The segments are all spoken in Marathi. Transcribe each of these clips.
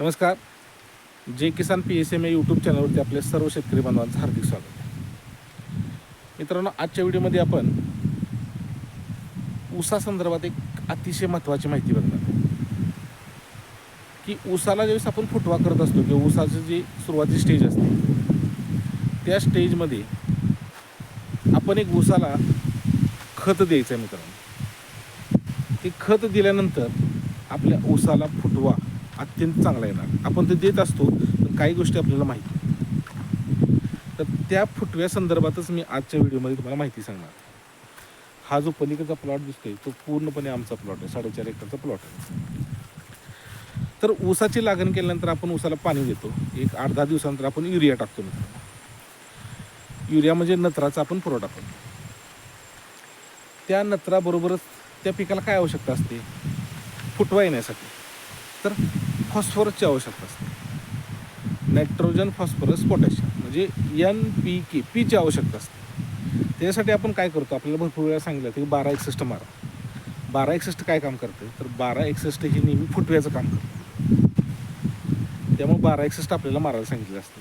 नमस्कार. जे Kisan P S M A YouTube चॅनलवरती आपल्या सर्व शेतकरी बांधवांचं हार्दिक स्वागत आहे. मित्रांनो आजच्या व्हिडिओमध्ये आपण ऊसासंदर्भात एक अतिशय महत्त्वाची माहिती बघणार की ऊसाला ज्यावेळेस आपण फुटवा करत असतो किंवा ऊसाची जी सुरुवाती स्टेज असते त्या स्टेजमध्ये आपण एक ऊसाला खत द्यायचं आहे मित्रांनो. ते खत दिल्यानंतर आपल्या ऊसाला फुटवा अत्यंत चांगला येणार. आपण ते देत असतो पण काही गोष्टी आपल्याला माहिती तर त्या फुटव्या संदर्भातच मी आजच्या व्हिडिओमध्ये तुम्हाला माहिती सांगणार. हा जो पलीकडचा प्लॉट दिसतोय तो पूर्णपणे आमचा प्लॉट आहे. साडेचार एकरचा प्लॉट आहे. तर ऊसाची लागण केल्यानंतर आपण ऊसाला पाणी देतो. एक आठ दहा दिवसानंतर आपण युरिया टाकतो मित्रांनो. युरिया म्हणजे नत्राचा आपण पुरवठा करतो. त्या नत्राबरोबरच त्या पिकाला काय आवश्यकता असते? फुटवा येण्यासाठी. तर फॉस्फरसची आवश्यकता असते. नायट्रोजन फॉस्फरस पोटॅशियम म्हणजे एन पी के पीची आवश्यकता असते. त्यासाठी आपण काय करतो? आपल्याला भरपूर वेळा सांगितलं की बारा एकसष्ट मारा. बारा एकसष्ट काय काम करते तर बारा एकसष्ट हे नेहमी फुटव्याचं काम करतं. त्यामुळे बारा एकसष्ट आपल्याला मारायला सांगितलं असतं.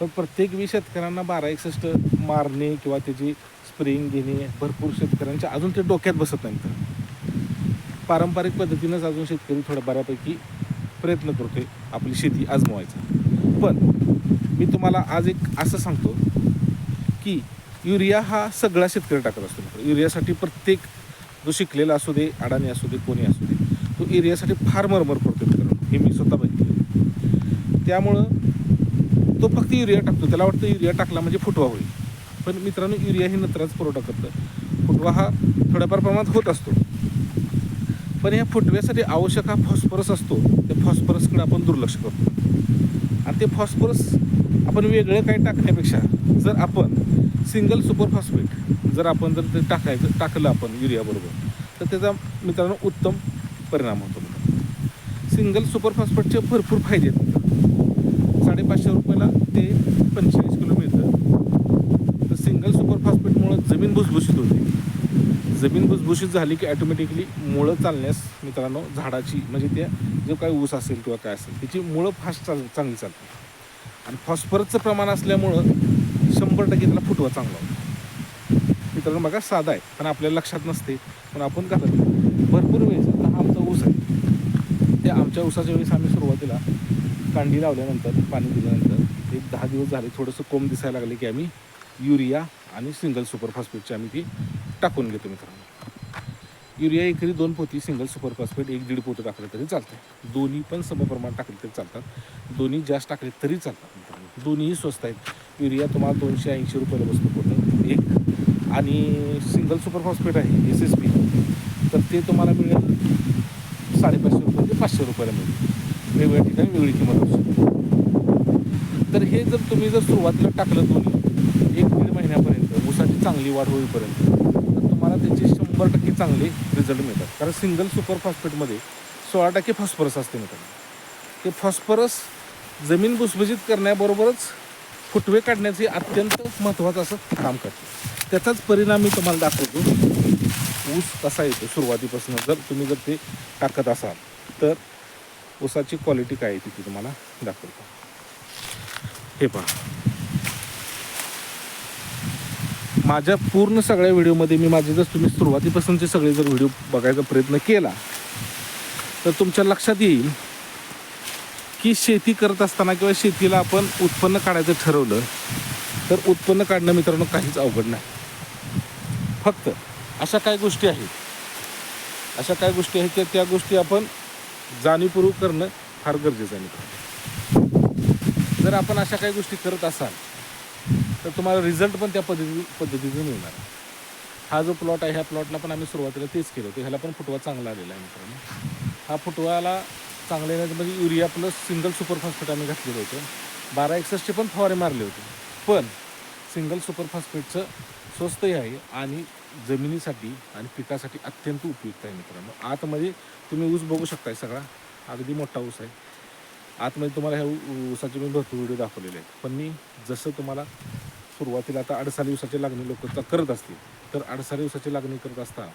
पण प्रत्येक वेळी शेतकऱ्यांना बारा एकसष्ट मारणे किंवा त्याची स्प्रेइंग देणे भरपूर शेतकऱ्यांच्या अजून ते डोक्यात बसत नाही तर पारंपरिक पद्धतीनंच अजून शेतकरी थोडं बऱ्यापैकी प्रयत्न करतोय आपली शेती आजमावायचा. पण मी तुम्हाला आज एक असं सांगतो की युरिया हा सगळा शेतकरी टाकत असतो. म्हणजे युरियासाठी प्रत्येक जो शिकलेला असू दे अडाणी असू दे कोणी असू दे तो युरियासाठी फार मरमर करतो मित्रांनो. हे मी स्वतः बघितलं त्यामुळं तो फक्त युरिया टाकतो. त्याला वाटतं युरिया टाकला म्हणजे फुटवा होईल. पण मित्रांनो युरिया हे नत्राच पुरवठा करतं. फुटवा हा थोड्याफार प्रमाणात होत असतो. पण ह्या फुटव्यासाठी आवश्यक हा फॉस्फरस असतो. त्या फॉस्फरसकडे आपण दुर्लक्ष करतो. आणि ते फॉस्फरस आपण वेगळं काही टाकण्यापेक्षा जर आपण सिंगल सुपर फॉस्फेट जर आपण जर ते टाकायचं टाकलं आपण युरियाबरोबर तर त्याचा मित्रांनो उत्तम परिणाम होतो सिंगल सुपर फॉस्फेटचे भरपूर फायदे आहेत. साडेपाचशे रुपयाला ते पंचेचाळीस किलो मिळतं तर सिंगल सुपर फॉस्फेटमुळं जमीन भुसभुशीत होते. जमीन भुसभुशीत झाली की ॲटोमॅटिकली मुळं चालण्यास मित्रांनो झाडाची म्हणजे त्या जो काही ऊस असेल किंवा काय असेल त्याची मुळं फास्ट चाल चांगली चालते आणि फॉस्फरसचं प्रमाण असल्यामुळं शंभर टक्के त्याला फुटवा चांगला होतो. मित्रांनो बघा साधा आहे पण आपल्याला लक्षात नसते पण आपण घालत भरपूर वेळेस आता हा आमचा ऊस आहे. त्या आमच्या ऊसाच्या वेळेस आम्ही सुरुवातीला कांडी लावल्यानंतर पाणी दिल्यानंतर एक दहा दिवस झाले थोडंसं कोंब दिसायला लागले की आम्ही युरिया आणि सिंगल सुपर फॉस्फेटची आम्ही ती टाकून घेतो मित्रांनो. युरिया एकरी दोन पोती सिंगल सुपर फॉस्फेट एक दीड पोतं टाकलं तरी चालतं दोन्ही पण समप्रमाणात टाकले तरी चालतात. दोन्ही जास्त टाकले तरी चालतात मित्रांनो. दोन्हीही स्वस्त आहेत. युरिया तुम्हाला दोनशे ऐंशी रुपयाला बसतो पोतं. एक. आणि सिंगल सुपर फॉस्फेट आहे एस एस पी तर ते तुम्हाला मिळेल साडेपाचशे रुपये ते पाचशे रुपयाला मिळेल. वेगवेगळ्या ठिकाणी वेगळी किंमत असू तर हे जर तुम्ही जर सुरुवातीला टाकलं दोन्ही एक दीड महिन्यापर्यंत ऊसाची चांगली वाढ होईपर्यंत तर तुम्हाला त्याचे शंभर टक्के चांगले रिझल्ट मिळतात. कारण सिंगल सुपर फॉस्फेटमध्ये सोळा टक्के फॉस्फरस असते मित्रांनो. ते फॉस्फरस जमीन भुसभुशीत करण्याबरोबरच फुटवे काढण्याचे अत्यंत महत्त्वाचं असं काम करते. त्याचाच परिणाम मी तुम्हाला दाखवतो. ऊस कसा येतो सुरुवातीपासून जर तुम्ही जर ते टाकत असाल तर ऊसाची क्वालिटी काय आहे ती तुम्हाला दाखवतो. हे पहा. माझ्या पूर्ण सगळ्या व्हिडिओमध्ये मी माझे जर तुम्ही सुरुवातीपासूनचे सगळे जर व्हिडिओ बघायचा प्रयत्न केला तर तुमच्या लक्षात येईल की शेती करत असताना किंवा शेतीला आपण उत्पन्न काढायचं ठरवलं तर उत्पन्न काढणं मित्रांनो काहीच अवघड नाही. फक्त अशा काय गोष्टी आहेत. अशा काय गोष्टी आहेत की त्या गोष्टी आपण जाणीवपूर्वक करणं फार गरजेचं आहे मित्रांनो. जर आपण अशा काही गोष्टी करत असाल तर तुम्हाला रिझल्ट पण त्या पद्धती पद्धतीने मिळणार. आहे. हा जो प्लॉट आहे ह्या प्लॉटला पण आम्ही सुरुवातीला तेच केलं होतं. ह्याला पण फुटवा चांगला आलेला आहे मित्रांनो. हा फुटवाला चांगला येण्याचं म्हणजे urea plus single super phosphate आम्ही घातलेलं होतं. बारा एकसष्टचे पण फवारे मारले होते. पण सिंगल सुपर फॉस्फेटचं स्वस्तही आहे आणि जमिनीसाठी आणि पिकासाठी अत्यंत उपयुक्त आहे मित्रांनो. आतमध्ये तुम्ही ऊस बघू शकताय सगळा. अगदी मोठा ऊस आहे. आतमध्ये तुम्हाला ह्या ऊ- ऊसाचे मी भरपूर व्हिडिओ दाखवलेले आहेत. पण मी जसं तुम्हाला सुरुवातीला आता अडसा दिवसाची लागणी लोक करत असतील. तर अडसाली दिवसाची लागणी करत असता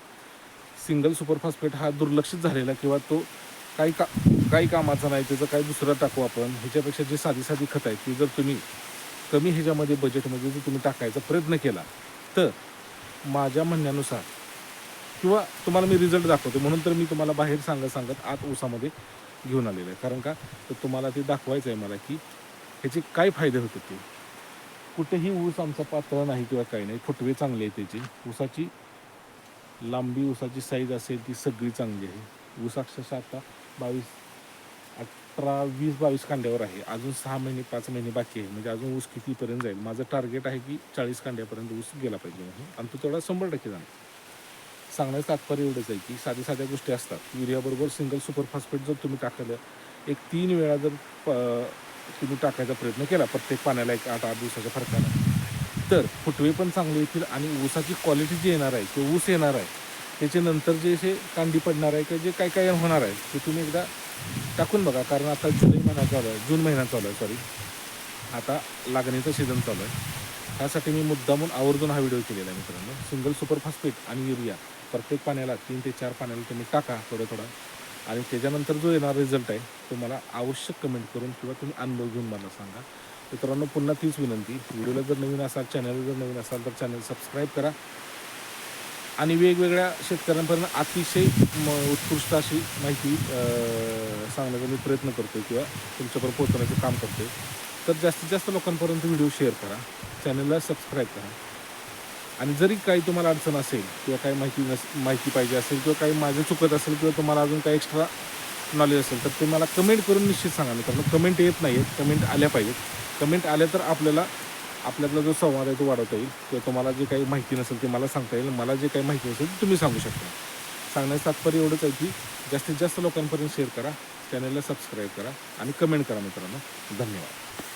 सिंगल सुपरफास्फेट हा दुर्लक्षित झालेला किंवा तो काही का काही कामाचा नाही त्याचं काही दुसरं टाकू आपण ह्याच्यापेक्षा जी साधी साधी खत आहे ती जर तुम्ही कमी ह्याच्यामध्ये बजेटमध्ये जर तुम्ही टाकायचा प्रयत्न केला तर माझ्या म्हणण्यानुसार किंवा तुम्हाला मी रिझल्ट दाखवतो म्हणून तर मी तुम्हाला बाहेर सांगत सांगत आत ऊसामध्ये घेऊन आलेलं आहे. कारण का तर तुम्हाला ते दाखवायचं आहे मला की ह्याचे काय फायदे होते ते. कुठेही ऊस आमचा पातळ नाही किंवा काही नाही फुटवे चांगले आहे त्याचे. ऊसाची लांबी ऊसाची साईज असेल ती सगळी चांगली आहे. ऊस अक्षरशः आता बावीस अठरा वीस बावीस कांड्यावर आहे. अजून सहा महिने पाच महिने बाकी आहे. म्हणजे अजून ऊस कितीपर्यंत जाईल? माझं टार्गेट आहे की चाळीस कांड्यापर्यंत ऊस गेला पाहिजे म्हणून. आणि तो तेवढा शंभर टक्के जाणार. सांगण्याचं तात्पर्य एवढंच आहे की साध्या साध्या गोष्टी असतात. युरियाबरोबर सिंगल सुपरफॉस्फेट जर तुम्ही टाकलं एक तीन वेळा जर प- तुम्ही टाकायचा प्रयत्न केला प्रत्येक पाण्याला एक आठ आठ दिवसाच्या फरकाला तर फुटवे पण चांगले येतील आणि ऊसाची क्वालिटी जी येणार आहे किंवा ऊस येणार आहे त्याच्यानंतर जे असे कांडी पडणार आहे किंवा जे काय काय होणार आहे ते तुम्ही एकदा टाकून बघा. कारण आता जुलै महिना चालू आहे जून महिना चालू आहे सॉरी आता लागणीचं सीझन चालू आहे. त्यासाठी मी मुद्दामून आवर्जून हा व्हिडिओ केलेला आहे मित्रांनो. सिंगल सुपर फॉस्फेट आणि युरिया. प्रत्येक पाण्याला तीन ते चार पाण्याला तुम्ही टाका थोडं थोडं आणि त्याच्यानंतर जो येणार रिझल्ट आहे तो मला आवश्यक कमेंट करून किंवा तुम्ही अनुभव घेऊन मला सांगा. मित्रांनो पुन्हा तीच विनंती व्हिडिओला जर नवीन असाल चॅनलला जर नवीन असाल तर चॅनल सबस्क्राईब करा. आणि वेगवेगळ्या शेतकऱ्यांपर्यंत अतिशय म उत्कृष्ट अशी माहिती सांगण्याचा मी प्रयत्न करतो किंवा तुमच्यापर्यंत पोहोचवण्याचं काम करतो तर जास्तीत जास्त लोकांपर्यंत व्हिडिओ शेअर करा. चॅनलला सबस्क्राईब करा. आणि जरी काही तुम्हाला अडचण असेल किंवा काही माहिती नस माहिती पाहिजे असेल किंवा काही माझं चुकत असेल किंवा तुम्हाला अजून काही एक्स्ट्रा नॉलेज असेल तर ते मला कमेंट करून निश्चित सांगा मित्रांनो. कमेंट येत नाही आहेत कमेंट आल्या पाहिजेत. कमेंट आल्या तर आपल्याला आपल्यातला जो संवाद आहे तो वाढवता येईल. किंवा तुम्हाला जे काही माहिती नसेल ते मला सांगता येईल. मला जे काही माहिती नसेल ते तुम्ही सांगू शकता. सांगण्याचं तात्पर्य एवढंच आहे की जास्तीत जास्त लोकांपर्यंत शेअर करा. चॅनलला सबस्क्राईब करा आणि कमेंट करा मित्रांनो. धन्यवाद.